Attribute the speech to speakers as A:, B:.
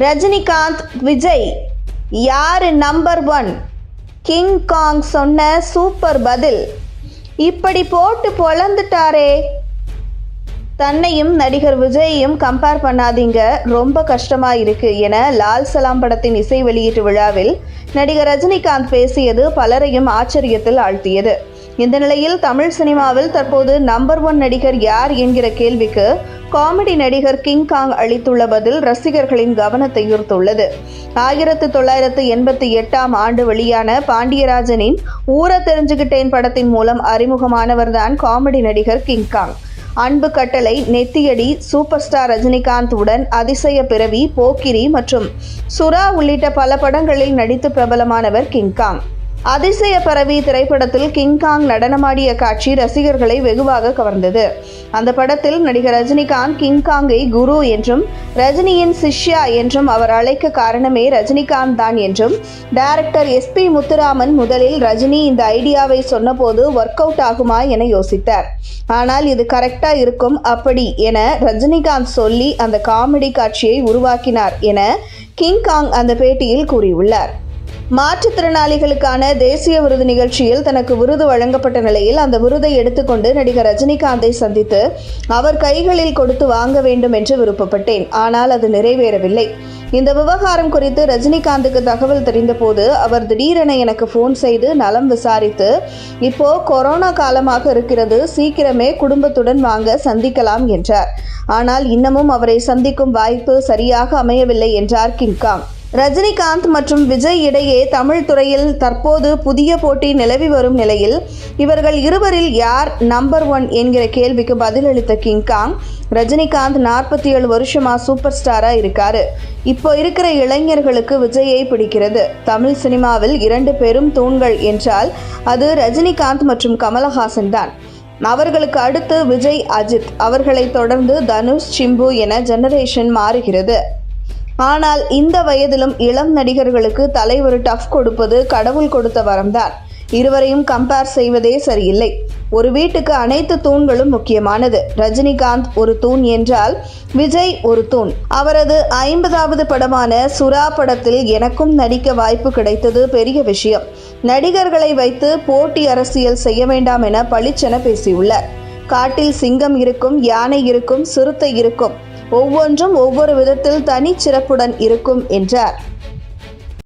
A: ரஜினிகாந்த் விஜய் யாரு number one king காங் சொன்ன super பதில். இப்படி போட்டு பொழந்துட்டாரே. தன்னையும் நடிகர் விஜயையும் கம்பேர் பண்ணாதீங்க. ரொம்ப கஷ்டமா இருக்கு என லால் சலாம் படத்தின் இசை வெளியீட்டு விழாவில் நடிகர் ரஜினிகாந்த் பேசியது பலரையும் ஆச்சரியத்தில் ஆழ்த்தியது. இந்த நிலையில் தமிழ் சினிமாவில் தற்போது நம்பர் ஒன் நடிகர் யார் என்கிற கேள்விக்கு காமெடி நடிகர் கிங் காங் அளித்துள்ள பதில் ரசிகர்களின் கவனத்தை ஈர்த்துள்ளது. ஆயிரத்து தொள்ளாயிரத்து எண்பத்தி எட்டாம் ஆண்டு வெளியான பாண்டியராஜனின் ஊர தெரிஞ்சுக்கிட்டேன் படத்தின் மூலம் அறிமுகமானவர்தான் காமெடி நடிகர் கிங் காங் அன்பு கட்டளை நெத்தியடி சூப்பர் ஸ்டார் ரஜினிகாந்த் உடன் அதிசய பிறவி போக்கிரி மற்றும் சுறா உள்ளிட்ட பல படங்களில் நடித்து பிரபலமானவர் கிங்காங் அதிசய பரவி திரைப்படத்தில் கிங்காங் நடனமாடிய காட்சி ரசிகர்களை வெகுவாக கவர்ந்தது. அந்த படத்தில் நடிகர் ரஜினிகாந்த் கிங்காங்கை குரு என்றும் ரஜினியின் சிஷ்யா என்றும் அவர் அழைக்க காரணமே ரஜினிகாந்த் தான் என்றும் டைரக்டர் எஸ் பி முத்துராமன் முதலில் ரஜினி இந்த ஐடியாவை சொன்னபோது ஒர்க் அவுட் ஆகுமா என யோசித்தார். ஆனால் இது கரெக்டா இருக்கும் அப்படி என ரஜினிகாந்த் சொல்லி அந்த காமெடி காட்சியை உருவாக்கினார் என கிங்காங் அந்த பேட்டியில் கூறியுள்ளார். மாற்றுத்திறனாளிகளுக்கான தேசிய விருது நிகழ்ச்சியில் தனக்கு விருது வழங்கப்பட்ட நிலையில் அந்த விருதை எடுத்துக்கொண்டு நடிகர் ரஜினிகாந்தை சந்தித்து அவர் கைகளில் கொடுத்து வாங்க வேண்டும் என்று விருப்பப்பட்டேன். ஆனால் அது நிறைவேறவில்லை. இந்த விவகாரம் குறித்து ரஜினிகாந்துக்கு தகவல் தெரிந்தபோது அவர் திடீரென எனக்கு ஃபோன் செய்து நலம் விசாரித்து இப்போ கொரோனா காலமாக இருக்கிறது சீக்கிரமே குடும்பத்துடன் வாங்க சந்திக்கலாம் என்றார். ஆனால் இன்னமும் அவரை சந்திக்கும் வாய்ப்பு சரியாக அமையவில்லை என்றார் கிங்காங். ரஜினிகாந்த் மற்றும் விஜய் இடையே தமிழ் துறையில் தற்போது புதிய போட்டி நிலவி வரும் நிலையில் இவர்கள் இருவரில் யார் நம்பர் ஒன் என்கிற கேள்விக்கு பதிலளித்த கிங்காங் ரஜினிகாந்த் நாற்பத்தி ஏழு வருஷமா சூப்பர் ஸ்டாரா இருக்காரு. இப்போ இருக்கிற இளைஞர்களுக்கு விஜயை பிடிக்கிறது. தமிழ் சினிமாவில் இரண்டு பெரும் தூண்கள் என்றால் அது ரஜினிகாந்த் மற்றும் கமலஹாசன் தான். அவர்களுக்கு அடுத்து விஜய் அஜித். அவர்களைத் தொடர்ந்து தனுஷ் சிம்பு என ஜெனரேஷன் மாறுகிறது. ஆனால் இந்த வயதிலும் இளம் நடிகர்களுக்கு தலை ஒரு டஃப் கொடுப்பது கடவுள் கொடுத்த வரம்தான். இருவரையும் கம்பேர் செய்வதே சரியில்லை. ஒரு வீட்டுக்கு அனைத்து தூண்களும் முக்கியமானது. ரஜினிகாந்த் ஒரு தூண் என்றால் விஜய் ஒரு தூண். அவரது ஐம்பதாவது படமான சுறா படத்தில் எனக்கும் நடிக்க வாய்ப்பு கிடைத்தது பெரிய விஷயம். நடிகர்களை வைத்து போட்டி அரசியல் செய்ய வேண்டாம் என பளிச்சென பேசியுள்ளார். காட்டில் சிங்கம் இருக்கும் யானை இருக்கும் சிறுத்தை இருக்கும். ஒவ்வொன்றும் ஒவ்வொரு விதத்தில் தனிச்சிறப்புடன் இருக்கும் என்றார்.